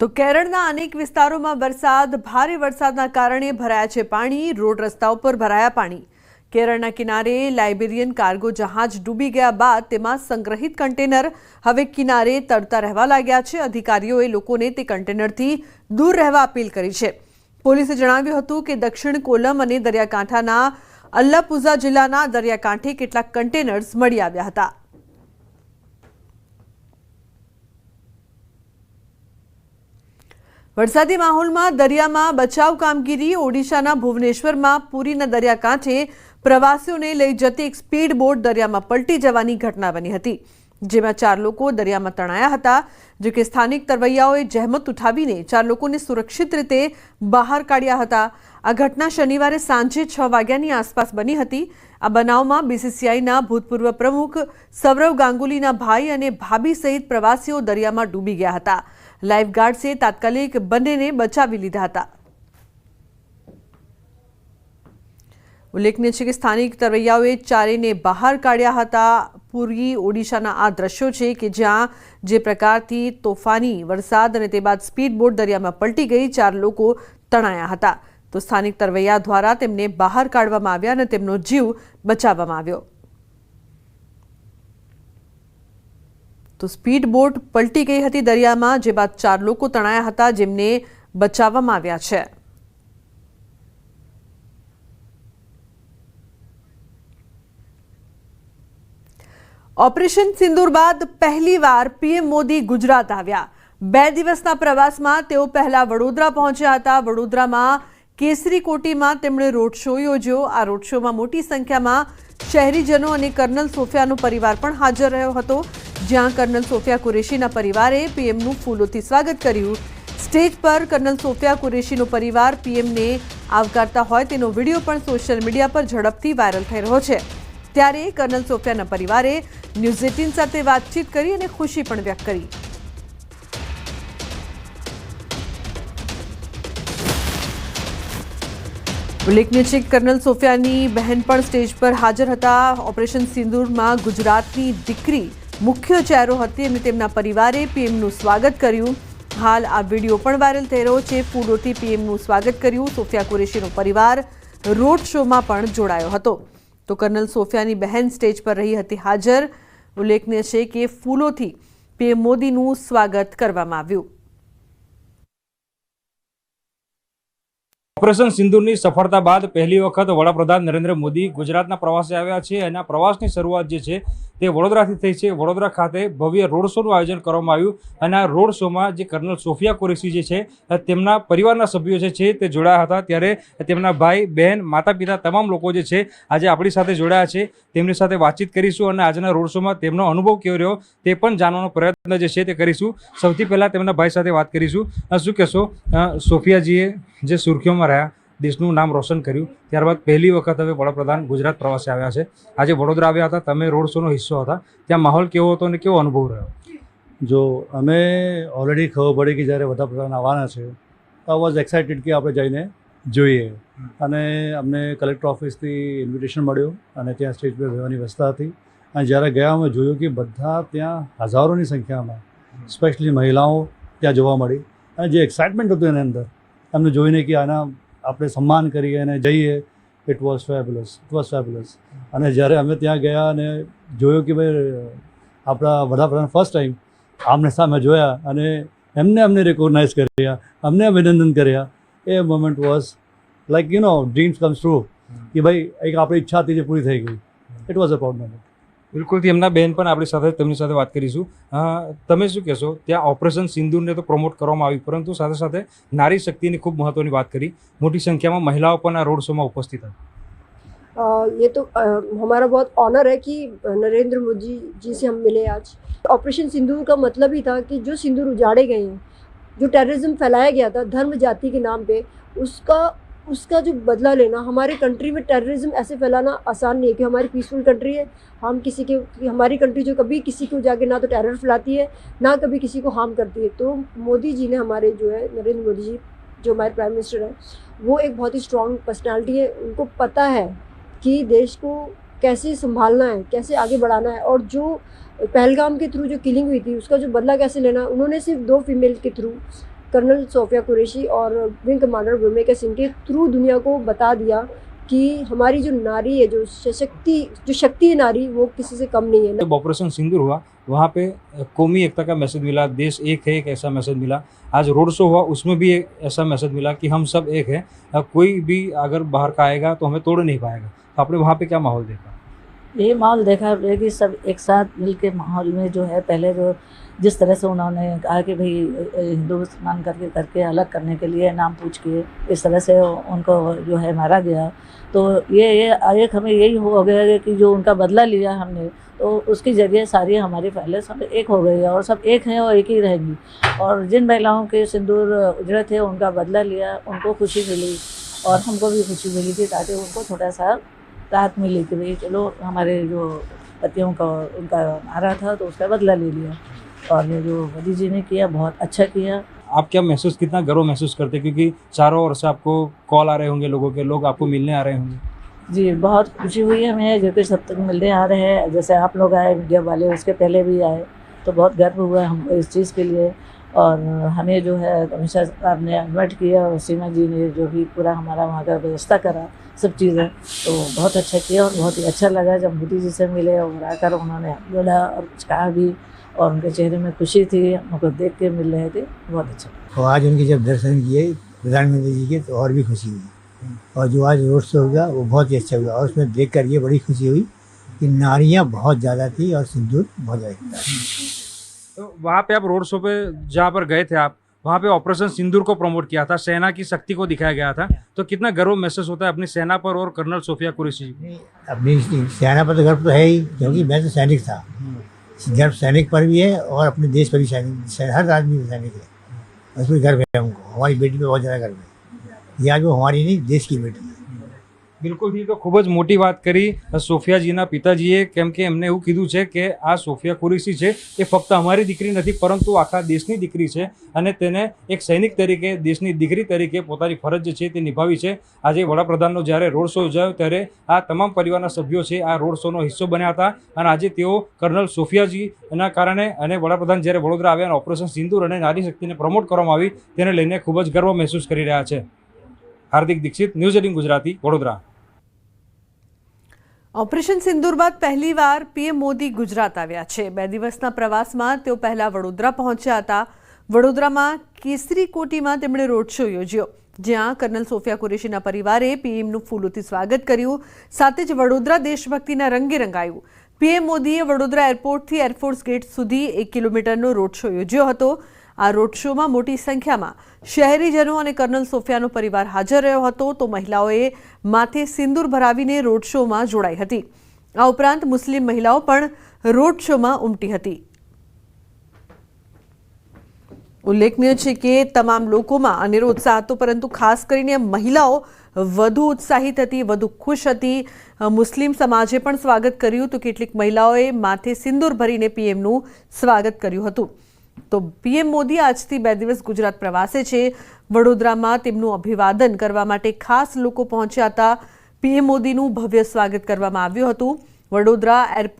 તો કેરળના અનેક વિસ્તારોમાં વરસાદ, ભારે વરસાદના કારણે ભરાયા છે પાણી, રોડ રસ્તા ઉપર ભરાયા પાણી. કેરળના કિનારે લાઇબેરિયન કાર્ગો જહાજ ડૂબી ગયા બાદ તેમાં સંગ્રહિત કન્ટેનર હવે કિનારે તરતા રહેવા લાગ્યા છે. અધિકારીઓએ લોકોને તે કન્ટેનરથી દૂર રહેવા અપીલ કરી છે. પોલીસે જણાવ્યું હતું કે દક્ષિણ કોલમ અને દરિયાકાંઠાના અલ્લાપુઝા જિલ્લાના દરિયાકાંઠે કેટલાક કન્ટેનર્સ મળી આવ્યા હતા. વરસાદી માહોલમાં દરિયામાં બચાવ કામગીરી ઓડિશાના ભુવનેશ્વરમાં પુરીના દરિયાકાંઠે પ્રવાસીઓને લઈ જતી એક સ્પીડ બોટ દરિયામાં પલટી જવાની ઘટના બની હતી, જેમાં ચાર લોકો દરિયામાં તણાયા હતા, જો કે સ્થાનિક તરવૈયાઓએ જહેમત ઉઠાવીને ચાર લોકોને સુરક્ષિત રીતે બહાર કાઢ્યા હતા. આ ઘટના શનિવારે સાંજે છ વાગ્યાની આસપાસ બની હતી. આ બનાવમાં બીસીસીઆઈના ભૂતપૂર્વ પ્રમુખ સૌરવ ગાંગુલીના ભાઈ અને ભાભી સહિત પ્રવાસીઓ દરિયામાં ડૂબી ગયા હતા. લાઇફગાર્ડ્સે તાત્કાલિક બંનેને બચાવી લીધા હતા. ઉલ્લેખનીય છે કે સ્થાનિક તરવૈયાઓએ ચારેને બહાર કાઢ્યા હતા. પૂર્વી ઓડિશાના આ દ્રશ્યો છે કે જ્યાં જે પ્રકારથી તોફાની, વરસાદ અને તે બાદ સ્પીડ બોટ દરિયામાં પલટી ગઈ, ચાર લોકો તણાયા હતા. તો સ્થાનિક તરવૈયા દ્વારા તેમને બહાર કાઢવામાં આવ્યા અને તેમનો જીવ બચાવવામાં આવ્યો. તો સ્પીડ બોટ પલટી ગઈ હતી દરિયામાં, જે બાદ ચાર લોકો તણાયા હતા, જેમને બચાવવામાં આવ્યા છે. ઓપરેશન સિંદૂર બાદ પહેલીવાર પીએમ મોદી ગુજરાત આવ્યા. બે દિવસના પ્રવાસમાં તેઓ પહેલા વડોદરા પહોંચ્યા હતા. વડોદરામાં કેસરી કોટીમાં તેમણે રોડ શો યોજ્યો. આ રોડ શોમાં મોટી સંખ્યામાં શહેરીજનો અને કર્નલ સોફિયાનો પરિવાર પણ હાજર રહ્યો હતો. જ્યાં કર્નલ સોફિયા કુરેશીના પરિવારે પીએમનું ફૂલોથી સ્વાગત કર્યું. સ્ટેજ પર કર્નલ સોફિયા કુરેશીનો પરિવાર પીએમને આવકારતા હોય તેનો વીડિયો પણ સોશિયલ મીડિયા પર ઝડપથી વાયરલ થઈ રહ્યો છે. ત્યારે કર્નલ સોફિયાના પરિવારે ન્યૂઝ એટીન સાથે વાતચીત કરી અને ખુશી પણ વ્યક્ત કરી. ઉલ્લેખનીય છે કર્નલ સોફિયાની બહેન પણ સ્ટેજ પર હાજર હતા. ઓપરેશન સિંદૂરમાં ગુજરાતની દીકરી મુખ્ય ચહેરો હતી અને તેમના પરિવારે પીએમનું સ્વાગત કર્યું. હાલ આ વીડિયો પણ વાયરલ થઈ રહ્યો છે. ફૂલોથી પીએમનું સ્વાગત કર્યું. સોફિયા કુરેશીનો પરિવાર રોડ શોમાં પણ જોડાયો હતો. તો કર્નલ સોફિયાની બહેન સ્ટેજ પર રહી હતી હાજર. ઉલ્લેખનીય છે કે ફૂલોથી પીએમ મોદીનું સ્વાગત કરવામાં આવ્યું. ઓપરેશન સિંધુની સફળતા બાદ પહેલી વખત વડાપ્રધાન નરેન્દ્ર મોદી ગુજરાતના પ્રવાસે આવ્યા છે. અને પ્રવાસની શરૂઆત જે છે તે વડોદરાથી થઈ છે. વડોદરા ખાતે ભવ્ય રોડ શોનું આયોજન કરવામાં આવ્યું અને આ રોડ શોમાં જે કર્નલ સોફિયા કુરેશી જે છે તેમના પરિવારના સભ્યો જે છે તે જોડાયા હતા. ત્યારે તેમના ભાઈ, બહેન માતા પિતા તમામ લોકો જે છે આજે આપણી સાથે જોડાયા છે. તેમની સાથે વાતચીત કરીશું અને આજના રોડ શોમાં તેમનો અનુભવ કેવો રહ્યો તે પણ જાણવાનો પ્રયત્ન જે છે તે કરીશું. સૌથી પહેલાં તેમના ભાઈ સાથે વાત કરીશું. શું કહેશો? સોફિયાજીએ જે સુર્ખીઓમાં રહ્યા દેશનું નામ રોશન કર્યું. ત્યારબાદ પહેલી વખત હવે વડાપ્રધાન ગુજરાત પ્રવાસે આવ્યા છે. આજે વડોદરા આવ્યા હતા તમે રોડ શોનો હિસ્સો હતા. ત્યાં માહોલ કેવો હતો અને કેવો અનુભવ રહ્યો? જો અમે ઓલરેડી ખબર પડી કે જ્યારે વડાપ્રધાન આવવાના છે તો વોઝ એક્સાઇટેડ કે આપણે જઈને જોઈએ. અને અમને કલેક્ટર ઓફિસથી ઇન્વિટેશન મળ્યું અને ત્યાં સ્ટેજ પર રહેવાની વ્યવસ્થા હતી. અને જ્યારે ગયા અમે જોયું કે બધા ત્યાં હજારોની સંખ્યામાં સ્પેશિયલી મહિલાઓ ત્યાં જોવા મળી. અને જે એક્સાઇટમેન્ટ હતું એની અંદર અમને જોઈને કે આના આપણે સન્માન કરીએ અને જઈએ it was fabulous it was fabulous અને જ્યારે અમે ત્યાં ગયા અને જોયું કે ભાઈ આપણા વડાપ્રધાન ફર્સ્ટ ટાઈમ આમને સામે જોયા અને એમને અમને રેકોગ્નાઇઝ કર્યા અમને અભિનંદન કર્યા એ moment was like you know dreams comes true કે ભાઈ એક આપણી ઈચ્છા હતી જે પૂરી થઈ ગઈ. It was a proud moment બિલકુલથી એમના બેન પણ આપણી સાથે તેમની સાથે વાત કરીશું અ, તમે શું કહેશો ત્યાં ઓપરેશન સિંદૂરને તો પ્રમોટ કરવામાં આવી પરંતુ સાથે સાથે નારી શક્તિની ખૂબ મહત્વની વાત કરી મોટી સંખ્યામાં મહિલાઓ પણ આ રોડ શોમાં ઉપસ્થિત હતી अ, ये तो अ, हमारा बहुत ऑनर है कि नरेंद्र मोदी जी से हम मिले आज ऑपरेशन सिंदूर का मतलब ही था कि जो सिंदूर उजाड़े गए हैं जो टेररिज्म फैलाया गया था धर्म जाति के नाम पे उसका उसका जो बदला लेना, हमारे कंट्री में टेररिज्म ऐसे फैलाना आसान नहीं है कि हमारी पीसफुल कंट्री है। हम किसी के हमारी कंट्री जो कभी किसी को जाके ना तो टेरर फैलाती है, ना कभी किसी को हार्म करती है। तो मोदी जी ने हमारे जो है, नरेंद्र मोदी जी, जो हमारे प्राइम मिनिस्टर हैं, वो एक बहुत ही स्ट्रॉन्ग पर्सनैलिटी है। उनको पता है कि देश को कैसे संभालना है, कैसे आगे बढ़ाना है और जो पहलगाम के थ्रू जो किलिंग हुई थी, उसका जो बदला कैसे लेना, उन्होंने सिर्फ़ दो फीमेल के थ्रू कर्नल सोफिया कुरैशी और विंग कमांडर भूमिका सिंह के थ्रू दुनिया को बता दिया कि हमारी जो नारी है, जो सशक्ति, जो शक्ति है नारी, वो किसी से कम नहीं है। जब ऑपरेशन सिंदूर हुआ, वहाँ पे कौमी एकता का मैसेज मिला, देश एक है, एक ऐसा मैसेज मिला। आज रोड शो हुआ, उसमें भी एक ऐसा मैसेज मिला कि हम सब एक हैं। कोई भी अगर बाहर का आएगा तो हमें तोड़ नहीं पाएगा। तो आपने वहाँ पे क्या माहौल देखा? ये माहौल देखा है कि सब एक साथ मिल के माहौल में जो है, पहले जो जिस तरह से उन्होंने कहा कि भाई, हिंदू, मुसलमान करके करके अलग करने के लिए नाम पूछ के इस तरह से उनको जो है मारा गया। तो ये ये एक हमें यही हो गया है कि जो उनका बदला लिया हमने तो उसकी जगह सारी हमारी पहले सब एक हो गई है और सब एक हैं और एक ही रहेंगी। और जिन महिलाओं के सिंदूर उजड़े थे, उनका बदला लिया, उनको खुशी मिली और हमको भी खुशी मिली थी ताकि उनको थोड़ा सा राहत मिली कि भाई चलो हमारे जो पतियों का उनका मारा था तो उसका बदला ले लिया। और ये जो मोदी जी ने किया बहुत अच्छा किया। आप क्या महसूस कितना गर्व महसूस करते हैं? क्योंकि चारों ओर से आपको कॉल आ रहे होंगे लोगों के लोग आपको मिलने आ रहे होंगे। जी बहुत खुशी हुई है हमें जो कि सब तक मिलने आ रहे हैं जैसे आप लोग आए मीडिया वाले उसके पहले भी आए तो बहुत गर्व हुआ हमको इस चीज़ के लिए। और हमें जो है कमिश्नर साहब ने इन्वाइट किया और सीमा जी ने जो भी पूरा हमारा वहाँ का व्यवस्था करा, सब चीज़ें तो बहुत अच्छा किया और बहुत ही अच्छा लगा जब मोदी जी से मिले और आकर उन्होंने बोला और कुछ कहा भी और उनके चेहरे में खुशी थी, हम उनको देख के मिल रहे थे, बहुत अच्छा और आज उनके जब दर्शन किए, प्रधानमंत्री जी के तो और भी खुशी हुई। और जो आज रोड शो हुआ, वो बहुत ही अच्छा हुआ और उसमें देख कर ये बड़ी खुशी हुई कि नारियाँ बहुत ज़्यादा थी और सिंदूर बहुत ज़्यादा तो वहाँ पे आप रोड शो पे जहाँ पर गए थे आप वहाँ पे ऑपरेशन सिंदूर को प्रमोट किया था सेना की शक्ति को दिखाया गया था। तो कितना गर्व महसूस होता है अपनी सेना पर और कर्नल सोफिया कुरैशी जी? अपनी सेना पर तो गर्व तो है ही क्योंकि मैं तो सैनिक था। गर्व सैनिक पर भी है और अपने देश पर भी सैनिक हर आदमी सैनिक है। उसमें गर्व है हमको हमारी बेटी पे बहुत ज़्यादा गर्व है। ये आज वो हमारी नहीं देश की बेटी। બિલકુલ તો ખૂબ જ મોટી વાત કરી. સોફિયાજીના પિતાજીએ, કેમ કે એમને એવું કીધું છે કે આ સોફિયા કુરેશી છે એ ફક્ત અમારી દીકરી નથી, પરંતુ આખા દેશની દીકરી છે અને તેને એક સૈનિક તરીકે, દેશની દીકરી તરીકે પોતાની ફરજ છે તે નિભાવી છે. આજે વડાપ્રધાનનો જ્યારે રોડ શો યોજાયો ત્યારે આ તમામ પરિવારના સભ્યો છે આ રોડ શોનો હિસ્સો બન્યા હતા અને આજે તેઓ કર્નલ સોફિયાજીના કારણે અને વડાપ્રધાન જ્યારે વડોદરા આવ્યા અને ઓપરેશન સિંદુર અને નારી શક્તિને પ્રમોટ કરવામાં આવી, તેને લઈને ખૂબ જ ગર્વ મહેસૂસ કરી રહ્યા છે. Hardik Dikshit, news eighteen Gujarati, Vadodara. Operation Sindoor બાદ પહેલીવાર પીએમ મોદી ગુજરાત આવ્યા છે. બે દિવસના પ્રવાસમાં તેઓ પહેલા વડોદરા પહોંચ્યા હતા. વડોદરામાં કેસરી કોટીમાં તેમણે રોડ શો યોજ્યો. જ્યાં કર્નલ સોફિયા કુરેશીના પરિવારે પીએમનું ફૂલોથી સ્વાગત કર્યું. સાથે જ વડોદરા દેશભક્તિના રંગે રંગાયું. પીએમ મોદીએ વડોદરા એરપોર્ટથી એરફોર્સ ગેટ સુધી એક કિલોમીટરનો રોડ શો યોજ્યો હતો. આ રોડ શોમાં મોટી સંખ્યામાં શહેરીજનો અને કર્નલ સોફિયાનો પરિવાર હાજર રહ્યો હતો તો મહિલાઓએ માથે સિંદૂર ભરાવીને રોડ શોમાં જોડાઈ હતી. આ ઉપરાંત મુસ્લિમ મહિલાઓ પણ રોડ શોમાં ઉમટી હતી. ઉલ્લેખનીય છે કે તમામ લોકોમાં અનેરો ઉત્સાહ હતો, પરંતુ ખાસ કરીને મહિલાઓ વધુ ઉત્સાહિત હતી, વધુ ખુશ હતી. મુસ્લિમ સમાજે પણ સ્વાગત કર્યું તો કેટલીક મહિલાઓએ માથે સિંદૂર ભરીને પીએમનું સ્વાગત કર્યું હતું. તો પીએમ મોદી આજથી બે દિવસ ગુજરાત પ્રવાસે છે. વડોદરામાં તેમનું અભિવાદન કરવા માટે ખાસ લોકો પહોંચ્યા હતા. પીએમ મોદીનું ભવ્ય સ્વાગત કરવામાં આવ્યું હતું. વડોદરા એરપોર્ટ